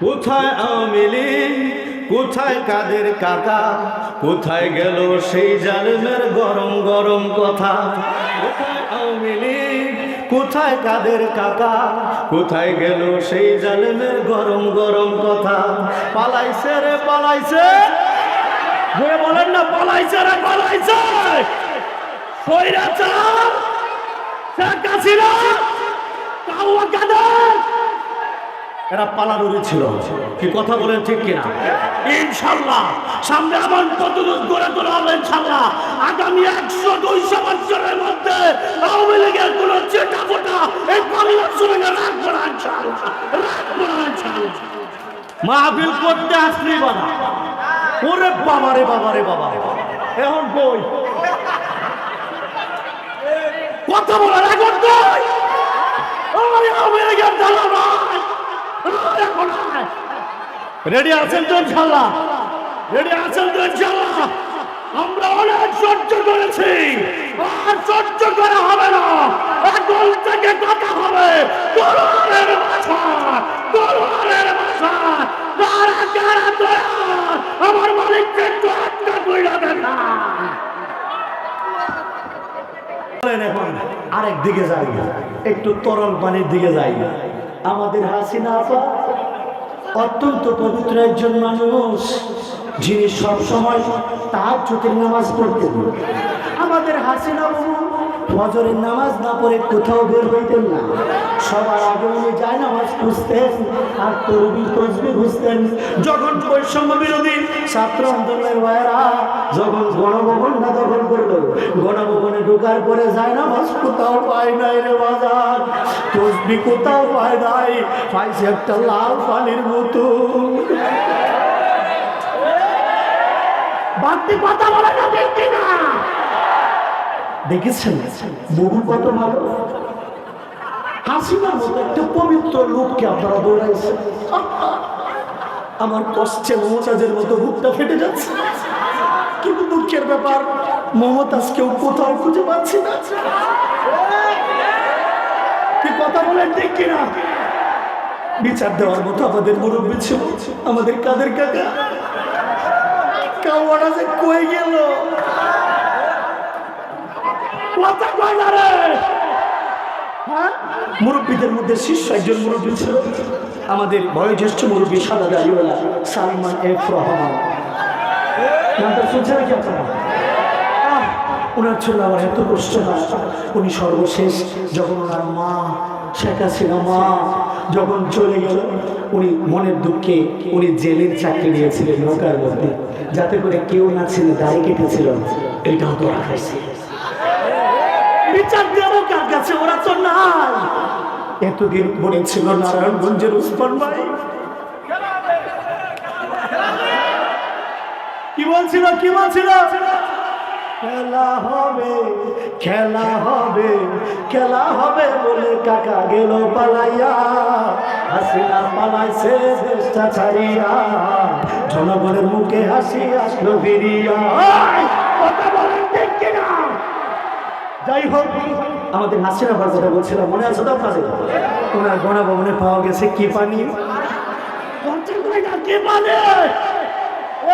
কোথায় আওয়ামী লীগ? কোথায় কাদের কাকা কোথায় গেল সেই জালেমের গরম গরম কথা? কোথায় আওয়ামী কোথায় কাদের কাকা কোথায় গেল সেই জালেমের গরম গরম কথা? পালাইছে রে, পালাইছে! বলেন না, পালাইছে রে, পালাইছে! সৈরাচার শেখ হাসিনা! কাউয়া কাদের? এরা পালারুরি ছিল। কি কথা বলেন ঠিক কিনা? ইনশাল্লাহ সামনে আবার প্রতিরোধ গড়ে তোলা হবে ইনশাল্লাহ আগামী একশো দুইশো বছরের মধ্যে আওয়ামী লীগের কোন চেটা ফোটা এই বাংলার সঙ্গে রাখব না ইনশাল্লাহ মাহফিল করতে আসলি বাবা। ওরে বাবা রে বাবা রে, বাবা এখন বই কথা বলার এখন কই? ওই আওয়ামী লীগের নয় রেডি আছেন তো ইনশাল্লাহ রেডি আছেন তো ইনশাল্লাহ আমরা অনেক সহ্য করেছি। আর সহ্য করা হবে না। এখন থেকে কথা হবে। তরুণের ভাষা তরুণের ভাষা কারা কারা তোরা আমার মালিককে একটু আটকা কইরা এখন, আরেক দিকে যাই। একটু তরল পানির দিকে যাই। আমাদের হাসিনা আপা অত্যন্ত পবিত্র একজন মানুষ, যিনি সবসময় তার চোখের নামাজ পড়তেন। আমাদের হাসিনা বাবু ফজরের নামাজ না পড়ে কোথাও বের হইতেন না। সবার আগে উনি যায় নামাজ খুঁজতেন, আর তরবি তসবি যখন বৈষম্য বিরোধী ছাত্র আন্দোলনের ভাইয়েরা যখন গণভবনটা দখল করল গণভবনে ঢোকার পরে যায় নামাজ কোথাও পায় নাই রে বাজার, তসবি কোথাও পায় নাই, পাইছে একটা লাল পানির মতো বাড়তি কথা বলে না দেখছি না? দেখেছেন? বহু কত ভালো? হাসিনার মতো একটা পবিত্র লোককে আপনারা দৌড়াইছেন। আমার কষ্টে মমতাজের মতো বুকটা ফেটে যাচ্ছে। কিন্তু দুঃখের ব্যাপার, মমতাজকেও কোথাও খুঁজে পাচ্ছি না। কি কথা বলেন ঠিক কিনা? বিচার দেওয়ার মতো আমাদের মুরব্বী ছিল, আমাদের কাদের কাকা। কাওয়াটা যে কই গেল? কথা কয় না রে! মুরব্বীদের মধ্যে শীর্ষ একজন মুরব্বী ছিল। আমাদের বয়োজ্যেষ্ঠ মুরব্বী সাদা দাড়িওয়ালা সালমান এফ রহমান। ওনার ছিল আমার এত কষ্ট হয়। উনি সর্বশেষ যখন ওনার মা শেখ হাসিনা মা যখন চলে গেল, উনি মনের দুঃখে উনি জেলের চাকরি নিয়েছিলেন নৌকার মধ্যে। যাতে করে কেউ না ছিল দাড়ি কেটেছিল এটাও তো রাখাইছে কার কাছে ওরা তো নাই? এতদিন মনে ছিল নারায়ণগঞ্জের উসমান ভাই। কি বলছিল কি বলছিল? খেলা হবে খেলা হবে খেলা হবে বলে কাকা গেল পালাইয়া। হাসিনা পালাইছে দেশটা ছাড়িয়া। জনগণের মুখে হাসি আসলো ফিরিয়া। কথা বলেন ঠিক কিনা? যাই হোক আমাদের হাসিনা ভার কথা বলছিলাম মনে আছে তো আপনাদের? ওনার গণভবনে পাওয়া গেছে কি পানি? কি পানি?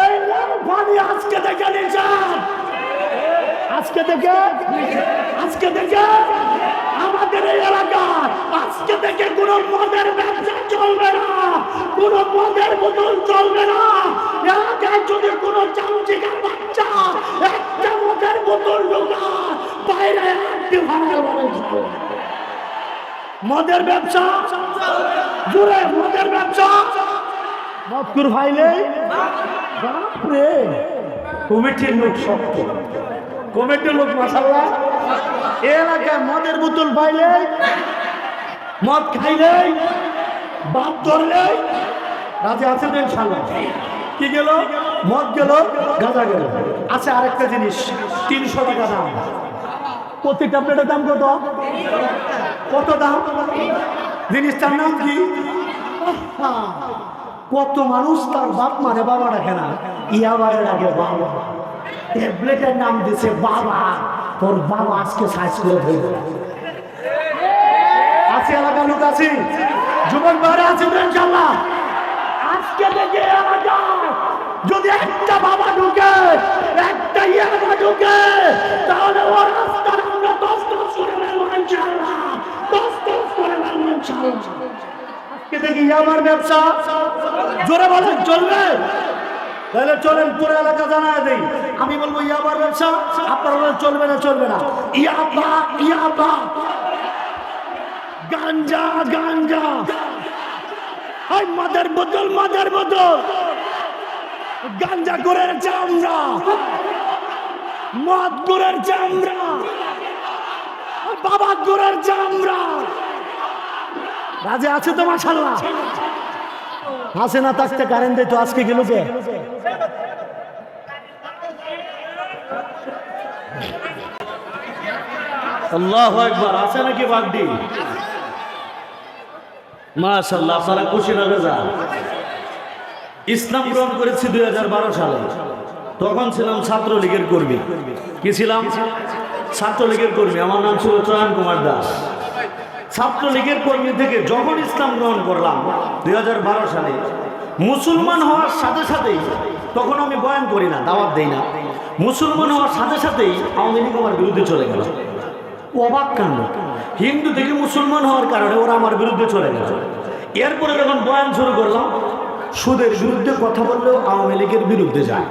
এই পানি আজকে দেখে নিয়েছেন। আজকে থেকে আজকে থেকে আমাদের এই এলাকার আজকে থেকে কোন মদের ব্যবসা চলবে না, কোন মদের বোতল চলবে না। এলাকায় যদি কোনো চামচিকার বাচ্চা একটা মদের বোতল ঢোকা বাইরে বলে মদের ব্যবসা জুড়ে মদের ব্যবসা। মদকুর ভাইলে। বাপরে, কমিটির লোক শক্ত। কমিটির লোক মাসাল্লাহ এলাকায় মদের বোতল পাইলে, মদ খাইলে, বাপ ধরলে, রাজে আছে তো ইনশাল্লাহ কি গেল? মদ গেল, গাঁজা গেল। আচ্ছা আরেকটা জিনিস, তিনশো টাকা দাম। প্রতি ট্যাবলেটের দাম কত? কত দাম? জিনিসটার নাম কি? কত মানুষ তার বাপ মানে বাবা রাখে না ইয়াবারে রাখে বাবা। ট্যাবলেটের নাম দিছে বাবা। তোর বাবা আজকে সাইজ করে ধরবে আছে এলাকার লোক আছে? যুবক বাইরে আছে ইনশাল্লাহ যদি একটা বাবা ঢুকে, একটা ইয়াবা ঢুকে, তাহলে ও রাস্তার আমরা দশ দশ করে দশ দশ করে ইয়াবার ব্যবসা জোরে চলবে তাহলে চলেন পুরো এলাকা জানায় দেই আমি বলব ইয়াবার ব্যবসা চলবে না চলবে না ইয়াবা ইয়াবা গাঞ্জা গাঞ্জা মাদার বোতল মাদার বোতল গাঞ্জা গুড়ের চামড়া মদ গুড়ের চামড়া বাবা গুড়ের চামড়া। রাজে আছে তো মাশাল্লাহ হাসে না থাকতে কারেন্ট তো আজকে গেল কে? আল্লাহ একবার আছে নাকি বাগডি মাশাল্লাহ আপনারা খুশি না বেজা? ইসলাম গ্রহণ করেছি দুই হাজার বারো সালে। তখন ছিলাম ছাত্রলীগের কর্মী। কি ছিলাম? ছাত্রলীগের কর্মী, আমার নাম ছিল চয়ন কুমার দাস। ছাত্রলীগের কর্মী থেকে যখন ইসলাম গ্রহণ করলাম দু হাজার বারো সালে, মুসলমান হওয়ার সাথে সাথেই, তখন আমি বয়ান করি না, দাওয়াত দেই না, মুসলমান হওয়ার সাথে সাথেই আওয়ামী লীগ আমার বিরুদ্ধে চলে গেল। অবাক কাণ্ড। হিন্দু থেকে মুসলমান হওয়ার কারণে ওরা আমার বিরুদ্ধে চলে গেল। এরপরে যখন বয়ান শুরু করলাম, সুদের বিরুদ্ধে কথা বললেও আওয়ামী লীগের বিরুদ্ধে যায়।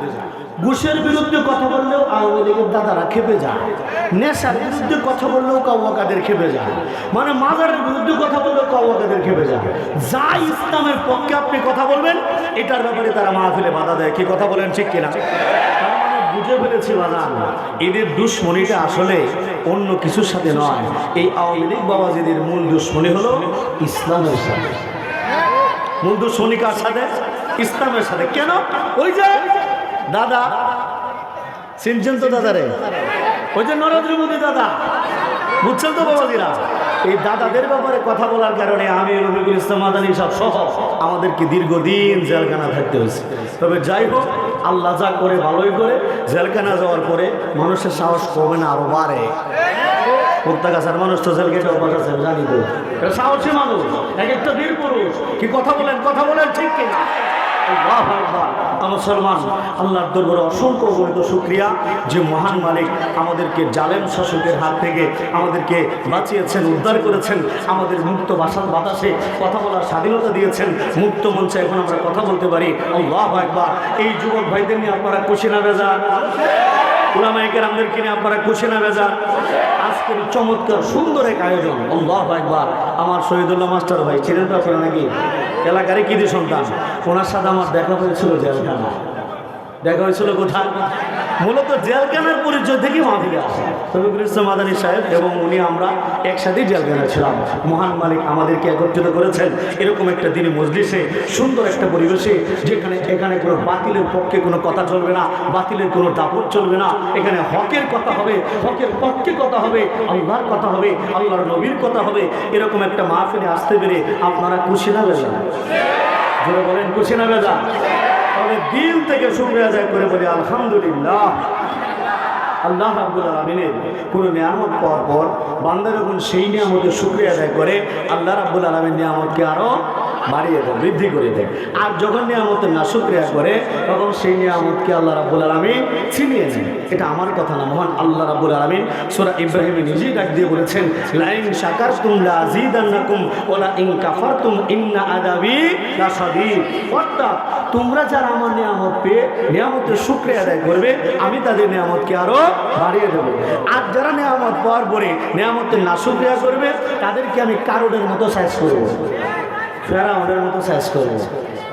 ঘুষের বিরুদ্ধে কথা বললেও আওয়ামী লীগের দাদারা খেপে যায়। নেশার বিরুদ্ধে কথা বললেও কাউকাদের খেপে যায়। মানে মাজারের বিরুদ্ধে কথা বললেও কাউকাদের খেপে যায়। যা ইসলামের পক্ষে আপনি কথা বলবেন, এটার ব্যাপারে তারা মাহফিলে বাধা দেয়। কি কথা বলেন, ঠিক কিনা? মানে বুঝে ফেলেছি বাজান, এদের দুশ্মনীটা আসলে অন্য কিছুর সাথে নয়। এই আওয়ামী লীগ বাবাজিদের মূল দুশ্মনী হলো ইসলামের সাথে। মূল দুশ্মনী কার সাথে? ইসলামের সাথে। কেন? ওই যে দাদা চিনছেন তো দাদারে। ওই যে নরেন্দ্র মোদী দাদা। বুঝছেন তো বাবাজিরা? এই দাদাদের ব্যাপারে কথা বলার কারণে আমি রবিকুল ইসলাম মাদানী সব সহ আমাদেরকে দীর্ঘদিন জেলখানা থাকতে হয়েছে। তবে যাই হোক, আল্লাহ যা করে ভালোই করে, জেলখানা যাওয়ার পরে মানুষের সাহস কমে না, আরও বাড়ে। মুক্তাগাছার মানুষ তো জেল গেটে অভ্যাস আছে জানি তো। সাহসী মানুষ, এক একটা বীর পুরুষ। কি কথা বলেন কথা বলেন ঠিক কিনা। মুসলমান, আল্লাহর দরবারে অসংখ্য অগণিত শুক্রিয়া যে মহান মালিক আমাদেরকে জালেম শাসকের হাত থেকে আমাদেরকে বাঁচিয়েছেন, উদ্ধার করেছেন, আমাদের মুক্ত ভাষার বাতাসে কথা বলার স্বাধীনতা দিয়েছেন, মুক্ত মঞ্চে এখন আমরা কথা বলতে পারি। আল্লাহ একবার এই যুবক ভাইদের নিয়ে আপনারা খুশি না বেজার? ওলামাইকের আমাদেরকে নিয়ে আপনারা খুশি না বেজার? আজকের চমৎকার, সুন্দর এক আয়োজন। আল্লাহ একবার আমার শহীদুল্লাহ মাস্টার ভাই, ছিলেন তো আপনারা নাকি? এলাকারই কিদি সন্তান। ওনার সাথে আমার দেখা হয়েছিল জেলখানা দেখা হয়েছিল কোথায়? মূলত জেলখানার পরিচয় থেকে আসে রবিকুল ইসলাম মাদানী সাহেব এবং উনি আমরা একসাথেই জেলখানা ছিলাম। মহান মালিক আমাদেরকে একত্রিত করেছেন। এরকম একটা দিনে মজলিসে, সুন্দর একটা পরিবেশে, যেখানে, এখানে কোনো বাতিলের পক্ষে কোনো কথা চলবে না, বাতিলের কোনো দাপট চলবে না। এখানে হকের কথা হবে, হকের পক্ষে কথা হবে, আল্লাহর কথা হবে, আল্লাহর নবীর কথা হবে। এরকম একটা মাহফিলে আসতে পেরে আপনারা খুশি না বেজা জোরে বলেন, খুশি না বেজা তবে দিল থেকে শুক্রিয়া আদায় করে বলি আলহামদুলিল্লাহ। আল্লাহ রাব্বুল আলমিনের কোনো নিয়ামত পাওয়ার পর বান্দা যখন সেই নিয়ামতের শুক্রিয়া আদায় করে আল্লাহ রাব্বুল আলমীর নিয়ামতকে আরও বাড়িয়ে দেয়, বৃদ্ধি করে দেয়। আর যখন নিয়ামতের না শুক্রিয়া করে, তখন সেই নিয়ামতকে আল্লাহ রাব্বুল আলমী ছিনিয়ে নেয়। এটা আমার কথা না, মহান আল্লাহ রাব্বুল আলমিন সোরা ইব্রাহিম নিজেই ডাক দিয়ে বলেছেন, লাইন শাকার তুম লাজিদান্নাকুম ওলা ইন কাফারতুম ইন্না আদাবি অর্থাৎ তোমরা যারা আমার নিয়ামত পেয়ে নিয়ামতের শুক্রিয়া আদায় করবে, আমি তাদের নিয়ামতকে আরও বাড়িয়ে দেবো। আর যারা নেয়ামত পাওয়ার পরে নেয়ামতের না শুক্রিয়া করবে, তাদেরকে আমি কারোদের মতো সাইজ করব। ওদের মতো সাইজ করব।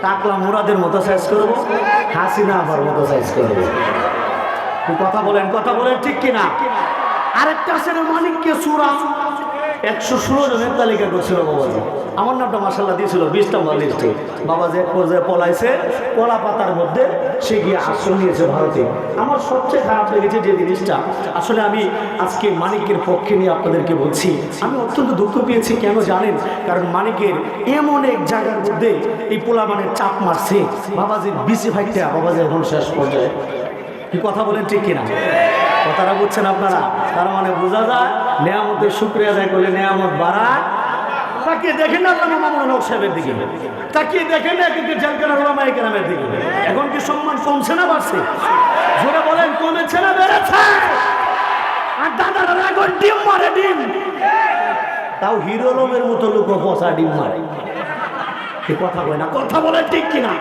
টাকলা মুরাদের মতো সাইজ করব। হাসিনা আমার মতো সাইজ করব। কথা বলেন কথা বলেন ঠিক কিনা? আরেকটা আছে মালিককে সুরা। একশো ষোলো জনের তালিকা করছিল বাবাজি। আমার নামটা মাসাল্লাহ দিয়েছিল বিশ নম্বর লিস্টে বাবাজি এক পর্যায়ে পলাইছে, কলা পাতার মধ্যে সে গিয়ে আশ্রয় নিয়েছে ভারতে। আমার সবচেয়ে খারাপ লেগেছে যে জিনিসটা, আসলে আমি আজকে মানিকের পক্ষে নিয়ে আপনাদেরকে বলছি, আমি অত্যন্ত দুঃখ পেয়েছি, কেন জানেন? কারণ মানিকের এমন এক জায়গার মধ্যে এই পোলামানের চাপ মারছে। বাবাজির বিসি ভাইটা বাবাজি এখন শেষ পর্যায়ে। কি কথা বলেন, ঠিক কিনা? কথাটা বুঝছেন আপনারা? তার মানে বোঝা যায় নেয়ামতের শুক্রিয়া আদায় করলে নেয়ামত বাড়ায়। তাকিয়ে দেখেন না আল্লাহ মামুন সাহেবের দিকে। তাকিয়ে দেখেন না কিন্তু জালকানা রোলামা একরামের দিকে। এখন কি সম্মান কমছে না বাড়ছে? জোরে বলেন, কমেছে না বেড়েছে? আর দাদারা এখন ডিম মারে, ডিম। তাও হিরো লোমের মতো লোক পচা ডিম মারে। কথা বলে না, কথা বলে ঠিক কিনা?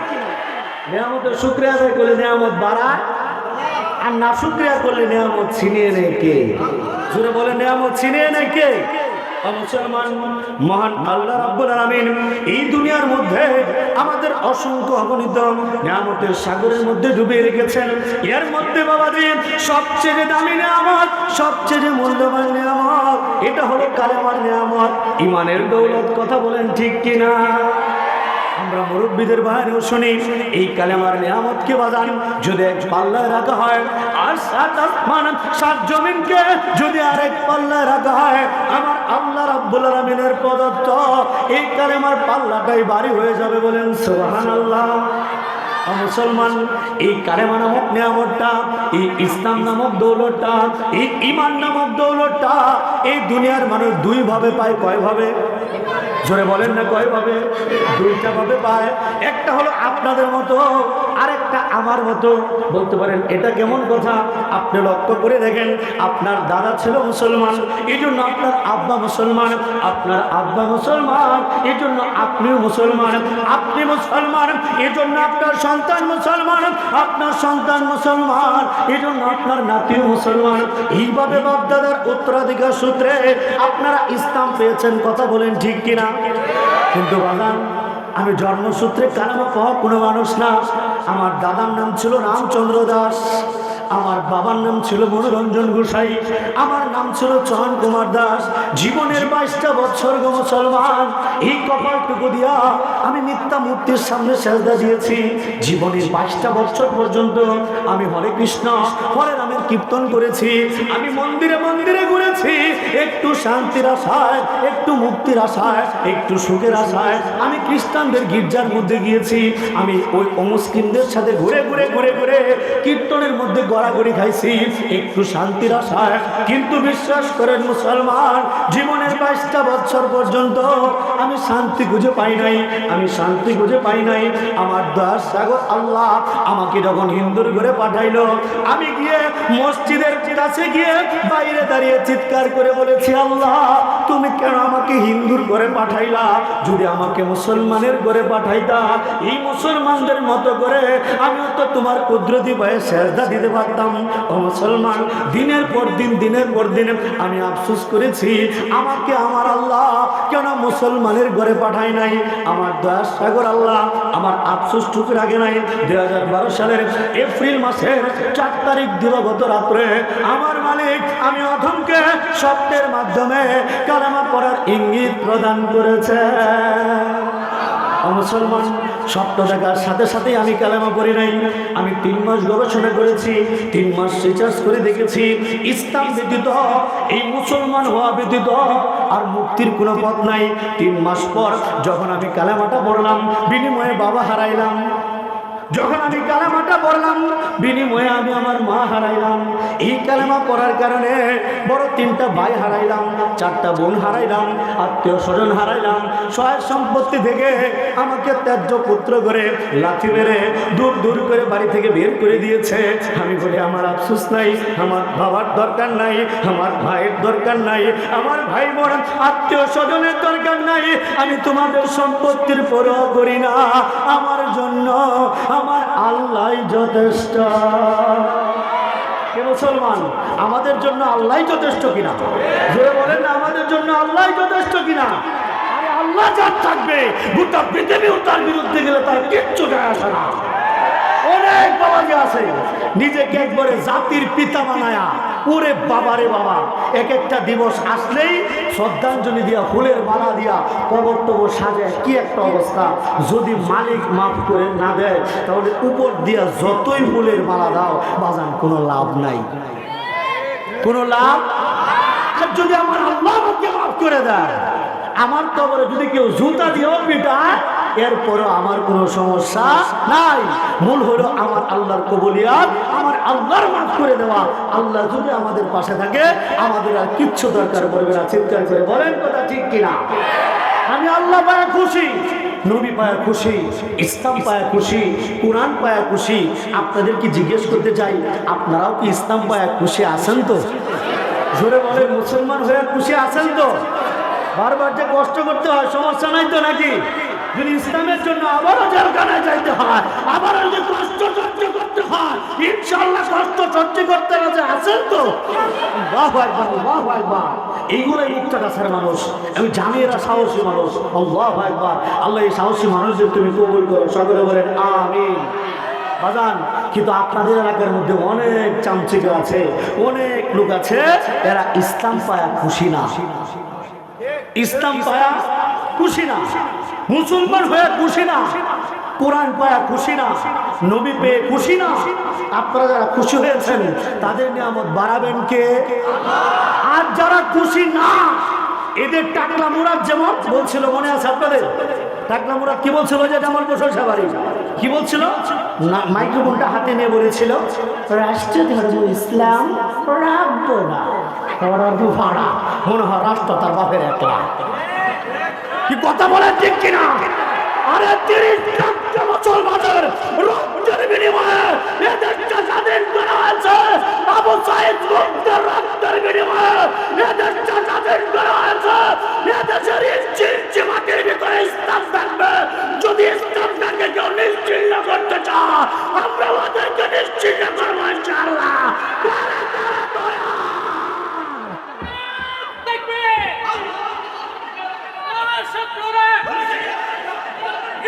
নিয়ামতের শুক্রিয়া আদায় করলে নিয়ামত বাড়ায়। আর না শুক্রিয়া করলে নিয়ামত ছিনিয়ে নেয় কে? জোরে বলে নিয়ামত ছিনিয়ে নেয় কে? এই দুনিয়ার মধ্যে আমাদের অসংখ্য সাগরের মধ্যে রেখেছেন। এর মধ্যে বাবাজি সবচেয়ে দামি নিয়ামত, সবচেয়ে মূল্যবান নিয়ামত, এটা হলো কালেমার নিয়ামত। ইমানের দৌলত কথা বলেন ঠিক কিনা? আমরা মুরব্বীদের বাইরেও শুনি, এই কালেমার নিয়ামতকে বাজান, যদি এক পাল্লায় রাখা হয়, আর সাত আসমান, সাত জমিনকে যদি আরেক পাল্লায় রাখা হয়, আমার আল্লাহ রাব্বুল আলামিনের প্রদত্ত এই কালেমার পাল্লাটাই বাড়ি হয়ে যাবে বলেন সুবহানাল্লাহ। মুসলমান, এই কালেমা নামক নিয়ামতটা, এই ইসলাম নামক দৌলতটা, এই ইমান নামক দৌলতটা, এই দুনিয়ার মানুষ দুই ভাবে পায় কয় ভাবে জোরে বলেন না কয় ভাবে দুইটা ভাবে পায়। একটা হলো আপনাদের মতো, আরেকটা আমার মতো। বলতে পারেন, এটা কেমন কথা? আপনি লক্ষ্য করে দেখেন, আপনার দাদা ছিল মুসলমান এই জন্য আপনার আব্বা মুসলমান, আপনার আব্বা মুসলমান এই জন্য আপনিও মুসলমান, আপনি মুসলমান এই জন্য আপনার সন্তান মুসলমান, আপনার সন্তান মুসলমান এই জন্য আপনার নাতিও মুসলমান। এইভাবে বাপদাদার উত্তরাধিকার সূত্রে আপনারা ইসলাম পেয়েছেন, কথা বলেন ঠিক কিনা? কিন্তু বাগান আমি জন্মসূত্রে কারামা পাওয়া কোনো মানুষ না। আমার দাদার নাম ছিল রামচন্দ্র দাস, আমার বাবার নাম ছিল মনোরঞ্জন গোসাই, আমার নাম ছিল চয়ন কুমার দাস। জীবনের বাইশটা বছর গো মুসলমান, এই কপালটুকু দিয়া আমি মিথ্যা মূর্তির সামনে সেজদা দিয়েছি। জীবনের বাইশটা বছর পর্যন্ত আমি হরে কৃষ্ণ, হরে রামের কীর্তন করেছি। আমি মন্দিরে মন্দিরে ঘুরেছি, একটু শান্তির আশায় একটু মুক্তির আশায়, একটু সুখের আশায়। আমি খ্রিস্টানদের গির্জার মধ্যে গিয়েছি। আমি ওই অমুসলিমদের সাথে ঘুরে ঘুরে ঘুরে ঘুরে মধ্যে গড়াগড়ি খাইছি, একটু শান্তির আশায়। কিন্তু বিশ্বাস করেন মুসলমান, জীবনের বাইশটা বছর পর্যন্ত আমি শান্তি খুঁজে পাই নাই, আমি শান্তি খুঁজে পাই নাই। আমার দাস সাগর আল্লাহ আমাকে যখন হিন্দুর ঘরে পাঠাইলো, আমি গিয়ে মসজিদের কাছে গিয়ে বাইরে দাঁড়িয়ে চিৎকার করে বলেছি, আল্লাহ, তুমি কেন আমাকে হিন্দুর ঘরে পাঠাইলা? যদি আমাকে মুসলমানের ঘরে পাঠাইতা, এই মুসলমানদের মতো করে আমিও তো তোমার কুদরতি ভয়ে সেজদা দিতে পারতাম। ও মুসলমান, দিনের পর দিন, দিনের পর দিন আমি আফসোস করেছি, আমাকে আমার আল্লাহ কেন মুসলমানের ঘরে পাঠায় নাই? আমার দয়া সাগর আল্লাহ আমার আফসোস টুকুর আগে নাই। দুই হাজার বারো সালের এপ্রিল মাসের চার তারিখ দিবগত রাত্রে আমার মালিক, আমি অধমকে স্বপ্নের মাধ্যমে কালামা পড়ার ইঙ্গিত প্রদান করেছে। মুসলমান, স্বপ্ন দেখার সাথে সাথেই আমি কালেমা পড়ি নাই। আমি তিন মাস গবেষণা করেছি, তিন মাস রিচার্জ করে দেখেছি, ইসলাম ব্যতীত, এই মুসলমান হওয়া ব্যতীত আর মুক্তির কোনো পথ নাই। তিন মাস পর যখন আমি কালেমাটা পড়লাম, বিনিময়ে বাবা হারাইলাম। যখন আমি কালামাটা পড়লাম, বিনিময়ে আমি আমার মা হারাইলাম। এই কালামা পড়ার কারণে বড় তিনটা ভাই হারাইলাম, চারটা বোন হারাইলাম, আত্মীয় স্বজন হারাইলাম। সহায় সম্পত্তি থেকে আমাকে ত্যায্য পুত্র করে লাথি মেরে দূর দূর করে বাড়ি থেকে বের করে দিয়েছে। আমি বলি, আমার আফসোস নাই, আমার বাবার দরকার নাই, আমার ভাইয়ের দরকার নাই, আমার ভাই বোন আত্মীয় স্বজনের দরকার নাই। আমি তোমাদের সম্পত্তির পরোয়া করি না। আমার জন্য আল্লাহ যথেষ্ট। কে মুসলমান? আমাদের জন্য আল্লাহ যথেষ্ট কিনা? যে বলেন, আমাদের জন্য আল্লাহ যথেষ্ট কিনা? আল্লাহ যার থাকবে, গোটা পৃথিবীও তার বিরুদ্ধে গেলে তার কিচ্ছু যায় আসে না। অনেক বাবাজি আছে, নিজেকে একবারে জাতির পিতা বানায়া ওরে বাবারে বাবা। এক একটা দিবস আসলেই শ্রদ্ধাঞ্জলি দিয়া, ফুলের মালা দিয়া কবর টবর সাজায়। কি একটা অবস্থা। যদি মালিক মাফ করে না দেয়, তাহলে উপর দিয়া যতই ফুলের মালা দাও, বাজান কোনো লাভ নাই। কোনো লাভ? আর যদি আমার আল্লাহ মাফ করে দেয়, আমার কবরে যদি কেউ জুতা দিয়েও পিটায় এরপরও আমার কোনো সমস্যা নাই। মূল হলো আমার আল্লাহর কবুলিয়াত, আমার আল্লাহর মাফ করে দেওয়া। আল্লাহ যদি আমাদের পাশে থাকে, আমাদের আর কিচ্ছু দরকার পড়বে না। চিৎকার করে বলেন কথা ঠিক কিনা? আমি আল্লাহ পায়া খুশি, নবী পায়া খুশি, ইসলাম পায়া খুশি, কোরআন পায়া খুশি। আপনাদের কি জিজ্ঞেস করতে চাই, আপনারাও কি ইসলাম পায়া খুশি আছেন তো? জোরে বলে মুসলমান হয়ে খুশি আছেন তো? বারবার যে কষ্ট করতে হয়, সমস্যা নাই তো নাকি? যদি ইসলামের জন্য আবারও জেলখানায় যাইতে হয়, আবারও যদি কষ্ট সহ্য করতে হয় ইনশাল্লাহ কষ্ট সহ্য করতে রাজা আছেন তো? বাহ একবার বাহ একবার এইগুলোই মুক্ত গাছের মানুষ আমি জানি এরা সাহসী মানুষ। আল্লাহ একবার আল্লাহ এই সাহসী মানুষদের তুমি কবুল করো, সকলে বলেন, আমিন। বাজান, কিন্তু আপনাদের এলাকার মধ্যে অনেক চামচিক আছে, অনেক লোক আছে, এরা ইসলাম পায়া খুশি না। ইসলাম পায়া খুশি না। মুসলমান হয়ে খুশি না, কোরআন পায়া খুশি না, নবী পেয়ে খুশি না। আপনারা যারা খুশি হয়েছেন, তাদের নিয়ামত বাড়াবেন কে? আর যারা খুশি না, এদের টাকলা মুরাদ যেমন বলছিল, মনে আছে আপনাদের? টাকলা মুরাদ কি বলছিল যে জামাল বসর সাবারি কি বলছিল? মাইক্রোফোনটা হাতে নিয়ে বলেছিল রাষ্ট্র ধর্ম ইসলাম মনে হয় রাষ্ট্র তার বাপের একলা। কি কথা বলে ঠিক কিনা? আরে তিরিশ লক্ষ বাজার রক্তের বিনিময়ে এদেরটা স্বাধীন করা হয়েছে। আবু সাইদ মুক্তের রক্তের বিনিময়ে এদেরটা স্বাধীন করা হয়েছে। এদেশের ইঞ্চি মাটির ভিতরে ইসলাম থাকবে। যদি ইসলাম থাকে, কেউ নিশ্চিন্ন করতে চায়। আমরা ওদেরকে নিশ্চিন্ন করব, ইনশাআল্লাহ ইসলামের শত্রুরা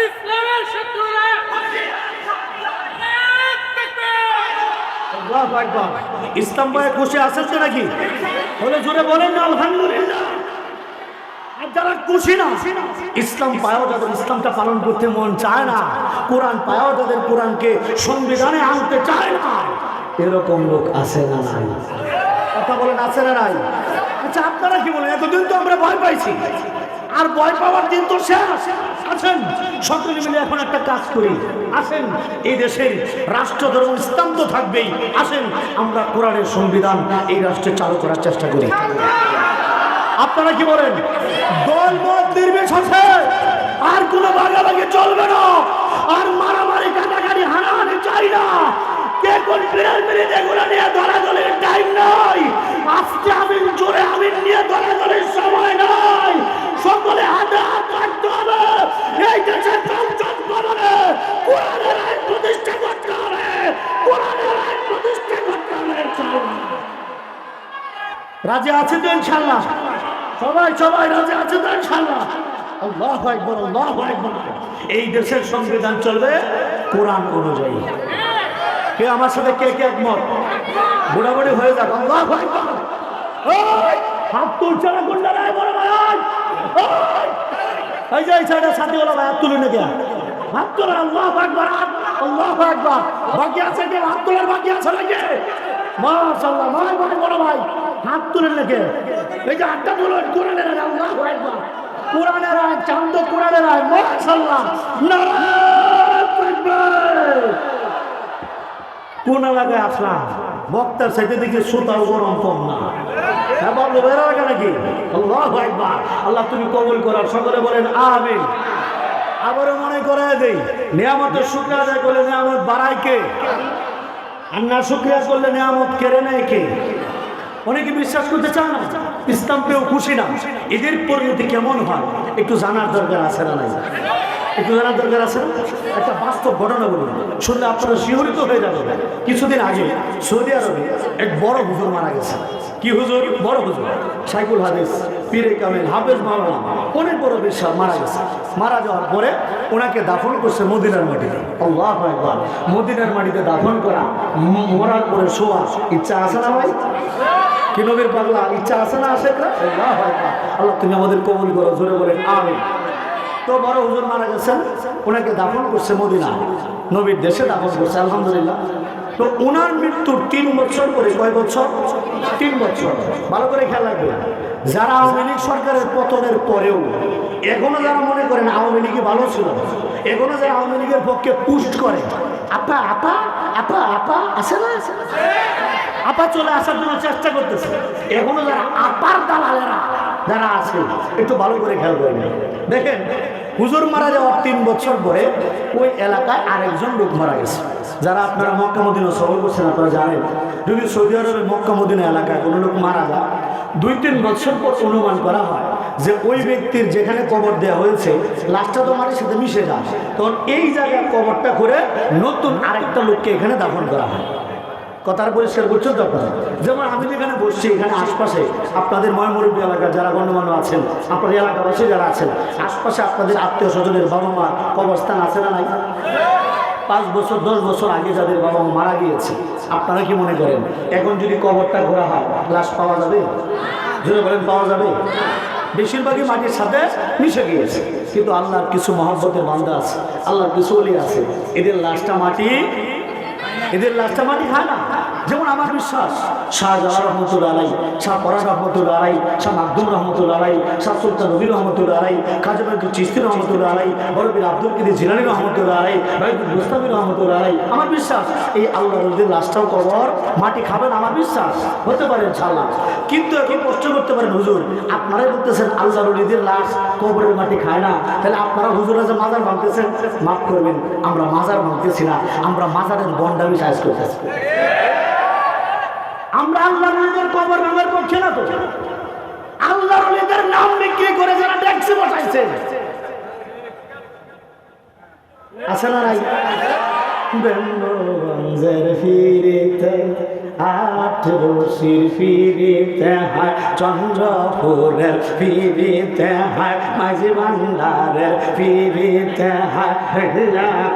ইসলামের শত্রুরা আল্লাহু আকবার। ইসলাম খুশি আছেন তো নাকি? বলে জোরে বলেন না, আলহামদুলিল্লাহ। খুশি না, ইসলাম ইসলামটা পালন করতে মন চায় না, কোরআন কোরআনকে সংবিধানে আনতে চায় না, এরকম লোক না কথা না আচ্ছা আপনারা কি বলেন? এতদিন তো আমরা ভয় পাইছি। আর ভয় পাওয়ার দিন তো শেষ। আছেন সকলে মিলে এখন একটা কাজ করি। আসেন, এই দেশের রাষ্ট্র ধর্ম ইসলাম থাকবেই। আসেন, আমরা কোরআনের সংবিধান এই রাষ্ট্রে চালু করার চেষ্টা করি। আপনারা কি বলেন? দল মত নির্বিশেষে আর কোনো ভাগাভাগি চলবে না। আর মারামারি, কাটাকাটি, হানাহানি চাই না। কে কোন বিড়াল মেরে এগুলো নিয়ে দলাদলের টাইম নাই আজকে আমি জোরে আমি নিয়ে দলাদলের সময় নাই সকলে হাতে হাত রাখতে হবে এই দেশের সংসদ ভবনে কোরআনের আইন প্রতিষ্ঠা করতে হবে কোরআনের আইন প্রতিষ্ঠা করতে হবে ইনশাআল্লাহ। রাজি আছে তো ইনশাল্লাহ সবাই সবাই রাজি আছে তো ইনশাল্লাহ আল্লাহ একবার আল্লাহ একবার এই দেশের সংবিধান চলবে কোরআন অনুযায়ী। কে আমার সাথে কে কে একমত? বুড়াবুড়ি হয়ে যাক, আল্লাহ একবার হাত তুলছে না গুন্ডা রায়, বড় ভাই। এই যে এই সাইডে সাথে ওলা ভাই, হাত তুলে নাকি হাত তোলার আল্লাহ একবার আল্লাহ একবার বাকি আছে কে? হাত তোলার বাকি আছে নাকি? মাশাআল্লাহ ভাই বড় ভাই। হাত তুলেন নাকি এই যে হাতটা তুলুন কোরআনের আল্লাহ কোরআনের আয় চান্দ কোরআনের আয় তাকবীর কোন এলাকায় আসলাম? বক্তার সাইডে দেখি সুতাও গরম কম না। হ্যাঁ বাবু বেড়া লাগা নাকি? আল্লাহ একবার আল্লাহ তুমি কবুল করার সকলে বলেন, আমিন। আবারও মনে করে দেই, নিয়ামতের শুক্র আদায় করলে নিয়ামত বাড়ায় কে? আর না শুক্রিয়া করলে নিয়ামত কেড়ে নেয় কে? অনেকে বিশ্বাস করতে চান না। ইসলাম পেয়েও খুশি না। এদের পরিণতি কেমন হয়? একটু জানার দরকার আছে না নাই? একটু জানার দরকার আছে না? একটা বাস্তব ঘটনা বলুন। শুনলে আপনারা শিহরিত হয়ে যাবেন। কিছুদিন আগে সৌদি আরবে এক বড় হুজুর মারা গেছে। কি হুজুর? বড় হুজুর। সাইকুল হাদিস, পীরে কামেল, হাফেজ মাওলানা। অনেক বড় বিশ্বাস মারা গেছে। মারা যাওয়ার পরে ওনাকে দাফন করছে মদিনার মাটিতে। আল্লাহ মদিনার মাটিতে দাফন করা মরার পরে শোয়া ইচ্ছা আছে না ভাই? কি নবীর পাগলা? ইচ্ছা আছে না আসে না? আল্লাহ, তুমি আমাদের কবুল করো, জোরে বলেন, আমিন। তো বড় হুজুর মারা গেছেন, ওনাকে দাফন করছে মদিনা। নবীর দেশে দাফন করছে, আলহামদুলিল্লাহ। তো ওনার মৃত্যুর তিন বছর পরে, কয় বছর? তিন বছর। ভালো করে খেয়াল রাখবে। যারা আওয়ামী লীগ সরকারের পতনের পরেও, এখনও যারা মনে করেন আওয়ামী লীগই ভালো ছিল, এখনও যারা আওয়ামী লীগের পক্ষে পুষ্ট করে, আপা আপা আপা আপা আছে না আছে না? আপা চলে আসার জন্য চেষ্টা করতেছে। এখনও যারা আপার দালালেরা যারা আছে, একটু ভালো করে খেয়াল করবেন দেখেন, হুজুর মারা যাওয়ার তিন বছর পরে ওই এলাকায় আরেকজন লোক মারা গেছে। যারা আপনারা মক্কা, মদিনা সফর করছেন, আপনারা জানেন, যদি সৌদি আরবের মক্কা, মদিনা এলাকায় কোনো লোক মারা যায়, দুই তিন বছর পর অনুমান করা হয় যে ওই ব্যক্তির যেখানে কবর দেওয়া হয়েছে, লাশটা তো মাটির সাথে মিশে যায়। তখন এই জায়গায় কবরটা করে নতুন আরেকটা লোককে এখানে দাফন করা হয়। কথার পরিষ্কার করছেন তো আপনারা? যেমন আমি যেখানে বসছি, এখানে আশপাশে আপনাদের ময়মরূপী এলাকার যারা গণ্যমান্য আছেন, আপনাদের এলাকাবাসী যারা আছেন, আশপাশে আপনাদের আত্মীয় স্বজনের বাবা মা কবরস্থান আছে না নাই? পাঁচ বছর, দশ বছর আগে যাদের বাবা মারা গিয়েছে, আপনারা কি মনে করেন? এখন যদি কবরটা ঘোরা হয়, লাশ পাওয়া যাবে? যদি বলেন, পাওয়া যাবে? বেশিরভাগই মাটির সাথে মিশে গিয়েছে। কিন্তু আল্লাহর কিছু মহব্বতের বান্দা আছে, আল্লাহর কিছু অলি আছে, এদের লাশটা মাটি এদের লাশটা মাটি খায় না? যেমন আমার বিশ্বাস শাহজাহান রহমতুল্লা আলাই, শাহ পরাজ রহমতুল্লা আলাই, শাহ মাকদুম রহমতুল্লা আলাই, শাহ সুলতান নবী রহমতুল্লা আলাই খাজা চিস্তি রহমতুল্লা আলাই বরবীর আব্দুল কিদি জিলানি রহমতুল্লাহ আলাই বাইদুল মুস্তাফি রহমতুল্লাহ আলাই। আমার বিশ্বাস, এই আল্লাহ রুদ্দিন লাশটাও কবর, মাটি খাবেন আমার বিশ্বাস। হতে পারে ইনশাল্লাহ কিন্তু এখন প্রশ্ন করতে পারেন, হুজুর, আপনারাই বলতেছেন আল্লাহ রুলিদের লাশ কবরের মাটি খায় না। তাহলে আপনারা হুজুরা যে মাজার ভাঙতেছেন মাফ করবেন, আমরা মাজার ভাঙতেছি না, আমরা মাজারের বন্ডামি সাইজ করতেছি। আমরা আল্লাহ নবীদের কবর নামের পক্ষে না তো? আল্লাহ নবীদের নাম বিক্রি করে যারা ট্যাক্সি বসাইছে। আছে না নাই? ফিরে ফিরিতে রশির ফিরিতে হয়, চন্দ্রপুরের ফিরিতে হয়, মাঝি ভান্ডারের ফিরিতে হয়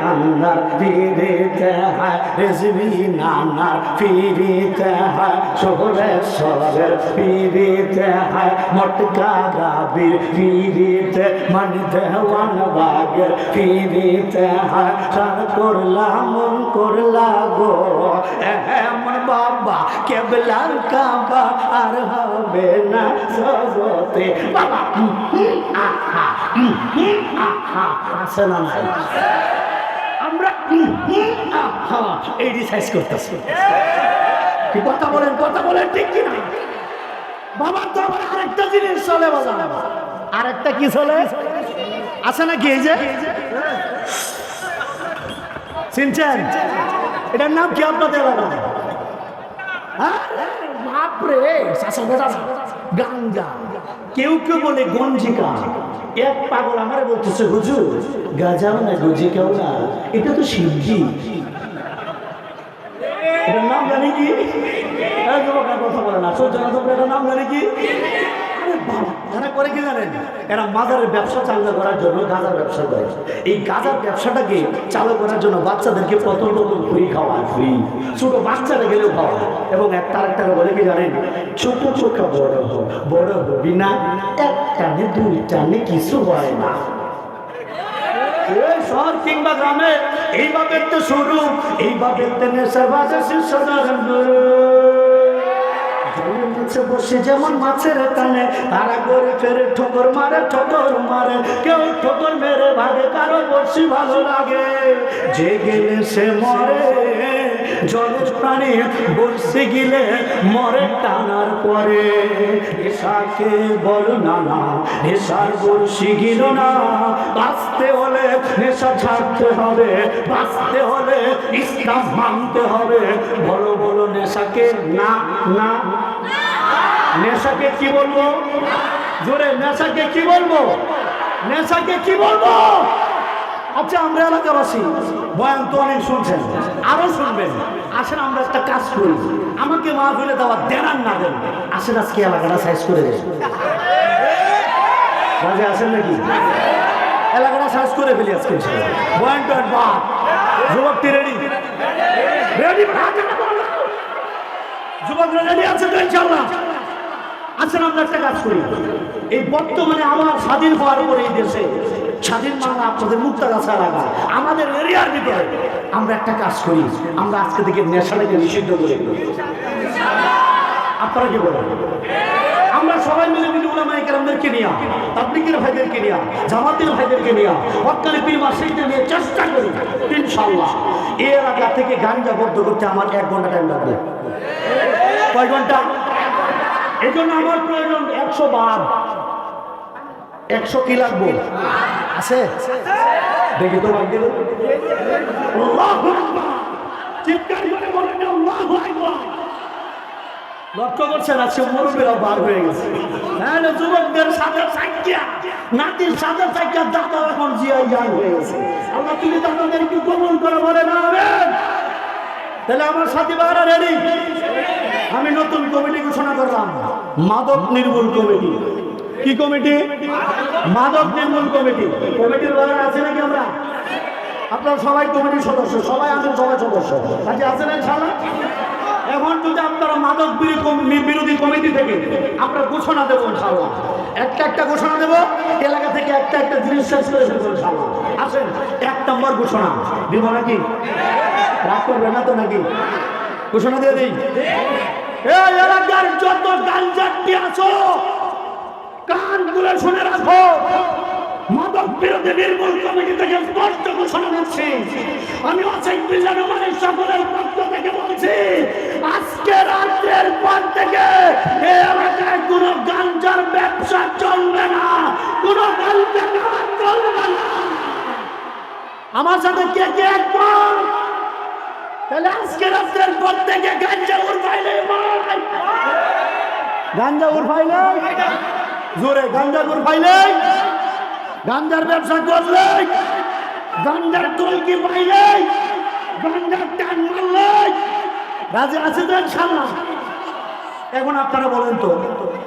কান্দার ফিরিতে হয়, রেজবি নানার ফিরিতে হয়, সোহরেশ্বরের ফিরিতে হয়, মটকা গাবির ফিরিতে মানে দেওয়ান বাগের ফিরিতে হয়, সার করলা মন করলা গো এমন বাবা কেবলার কাবা আর হবে না সজতে। বাবা আহা, না নাই? আমরা এই করতেছি। কথা বলেন কথা বলেন ঠিক কি না? বাবা তো আরেকটা জিনিস চলে বাবা। আরেকটা কি চলে? আছে নাকি এই যে? চিনছেন? এটার নাম কি আপনাদের এলাকায়? হ্যাঁ? বাপরে গাঞ্জা কেউ কেউ বলে গঞ্জিকা। এক পাগল আমার বলতেছে, হুজুর গাজাও না গঞ্জিকাও না? এটা তো শিবজি এটার নাম জানি কি? এই কথা বলে না। সহ্য না তোমরা নাম জানি কি? এরা করে কি জানেন? এরা মাজারের ব্যবসা চালু করার জন্য গাঁজার ব্যবসা করে। এই গাঁজার ব্যবসাটাকে চালু করার জন্য বাচ্চাদেরকে প্রথম প্রথম ফ্রি খাওয়ায় ফ্রি ছোট বাচ্চারা গেলেও খাওয়ায়। এবং এক তার একটা বলে কি জানেন? ছোট চোখা বড় হোক, বড় হবি না, এক টানে, দুই টানে কিছু হয় না। এইভাবে তো শুরু, এইভাবে নেশা বাজে জলের নিচে বসে যেমন মাছের টানে, তারা করে ফেরে ঠোকর মারে ঠোকর মারে। কেউ ঠোকর মেরে ভাগে, কারও বসি ভালো লাগে। যে গেলে সে মরে, জলের প্রাণী বসে গেলে মরে টানার পরে। এসাকে বল না না নেশার বর্ষি গিল না। বাঁচতে হলে নেশা ছাড়তে হবে, বাঁচতে হলে ইসলাম মানতে হবে। বড় বড় নেশাকে না না নেশাকে কি বলব? জোরে, নেশাকে কি বলব? নেশাকে কি বলব? আচ্ছা আমরা এলাকাবাসী, বয়ান তো অনেক শুনছেন, আরও শুনবেন। আসেন, আমরা একটা কাজ করি। আমাকে মা ফেলে দেওয়া দেন আর না দেন। আসেন, আজকে এলাকাটা সাইজ করে দেন রাজে, আসেন নাকি? এলাকাটা সাইজ করে ফেলি আজকে। বয়ান তো বা যুবকটি রেডি রেডি যুবক রেডি আছে তো, ইনশাআল্লাহ? আসেন আমরা একটা কাজ করি। এই বর্তমানে আমার স্বাধীন হওয়ার পরে এই দেশে স্বাধীন বাংলা আপনাদের মুক্তাগাছা এলাকা আমাদের এরিয়ার ভিতরে আমরা একটা কাজ করি, আমরা আজকে থেকে নেশাটাকে নিষিদ্ধ করে আপনারা কি বলেন? আমরা সবাই মিলে মিলে উলামায়ে কেরামদেরকে নিয়ে, তাবলিগের ভাইদেরকে নিয়ে, জামাতের ভাইদেরকে নিয়ে হকানি পীর মাসিকদের নিয়ে চেষ্টা করি, ইনশাআল্লাহ। এই এলাকা থেকে গাঞ্জা বদ্ধ করতে আমার এক ঘণ্টা টাইম লাগবে। কয় ঘণ্টা? এই জন্য আমার প্রয়োজন একশো বার। একশো কি লাগবো? আছে? দেখি তো। লক্ষ্য করছেন, আজকে বার হয়ে গেছে। হ্যাঁ যুবকদের সাথে সাইকিয়া, নাতির সাথে সাইকিয়া দাদা এখন জিয়া ইয়াং হয়ে গেছে। আল্লাহ তুমি দাদাদের একটু করে বলে না। তাহলে আমার সাথী বাহারা রেডি? আমি নতুন কমিটি ঘোষণা করলাম। মাদক নির্মূল কমিটি। কি কমিটি? মাদক নির্মূল কমিটি। কমিটির বাহারা আছে নাকি আমরা? আপনারা সবাই কমিটির সদস্য, সবাই আছেন সবাই সদস্য। কাজে আছেন ইনশাআল্লাহ? এখন যদি আপনারা মাদক বিরোধী কম- বিরোধী কমিটি থেকে আমরা ঘোষণা দেবো ইনশাআল্লাহ। একটা একটা ঘোষণা দেব, এলাকা থেকে একটা একটা জিনিস শেষ করে ফেলব আসেন, এক নম্বর ঘোষণা। দিব নাকি? রাগ করবে না তো নাকি? ঘোষণা দিয়ে দিই। এই এলাকার যত গাঞ্জাটি আছো, কানগুলো শুনে রাখো। মাদক বিরোধী নির্মূল কমিটি থেকে স্পষ্ট ঘোষণা দিচ্ছি। আমি অসেক বিজানো মানে সকলের পক্ষ থেকে বলছি, আজকে রাত্রের পর থেকে এই এলাকায় কোনো গাঞ্জার ব্যবসা চলবে না, কোনো গাঞ্জা চলবে না। আমার সাথে কে কে তাহলে আজকে রাত্রের পর থেকে গাঞ্জা গাঞ্জা জোরে, গাঞ্জা গাঞ্জার ব্যবসা করলে? গাঞ্জার পাইলে? গাঞ্জার টান মারলে? রাজে আছে তো এখন আপনারা বলেন তো,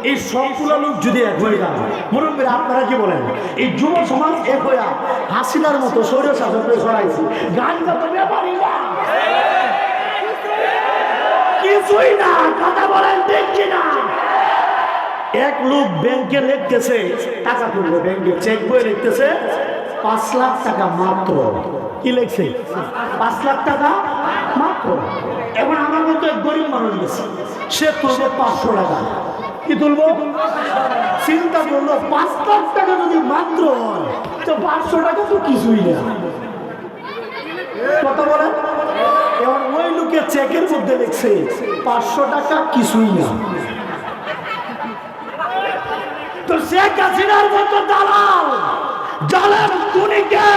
এই সবগুলো লোক যদি এক হয়ে যান মুরব্বীরা আপনারা কি বলেন? এই যুব সমাজ এক হয়ে হাসিনার মতো শরীর শাসককে সরাইছে। গান তো ব্যাপারই না। কিছুই না, কথা বলেন দেখছি না এক লোক ব্যাংকে লিখতেছে, টাকা তুলবে ব্যাংকে চেক বই লিখতেছে, পাঁচ লাখ টাকা মাত্র। কি লিখছে? পাঁচ লাখ টাকা মাত্র। এখন আমার মতো এক গরিব মানুষ গেছে, সে তুলবে পাঁচশো টাকা। কি তুলবো? চিন্তা করল, পাঁচ লাখ টাকা যদি মাত্র হয়, তো পাঁচশো টাকা তো কিছুই না। কথা বলেন। এবার ওই লোকের চেকের মধ্যে লিখছে, পাঁচশো টাকা কিছুই না। তো শেখ হাসিনার মতো দালাল, জালেম খুনিকে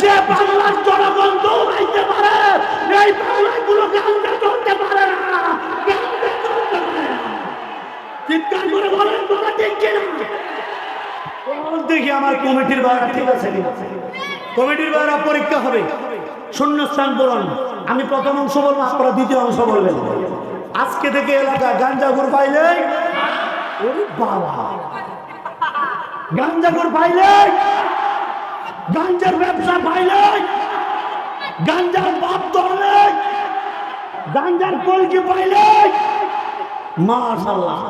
যে বাংলার জনগণ দৌড়াইতে পারে, এই কোনো গান্ধা পারে না। চিৎকার দেখি আমার কমিটির বাইরা ঠিক আছে কমিটির বাইরা পরীক্ষা হবে। শূন্য শূন্যস্থান পূরণ। আমি প্রথম অংশ বলব, আপনারা দ্বিতীয় অংশ বলবেন। আজকে থেকে এলাকা গাঞ্জা ঘুর পাইলে ওরে বাবা। গাঞ্জাগর পাইলে গাঞ্জার ব্যবসা পাইলে গাঞ্জার বাপ ধরলে গাঞ্জার কলকি পাইলে মাশাল্লাহ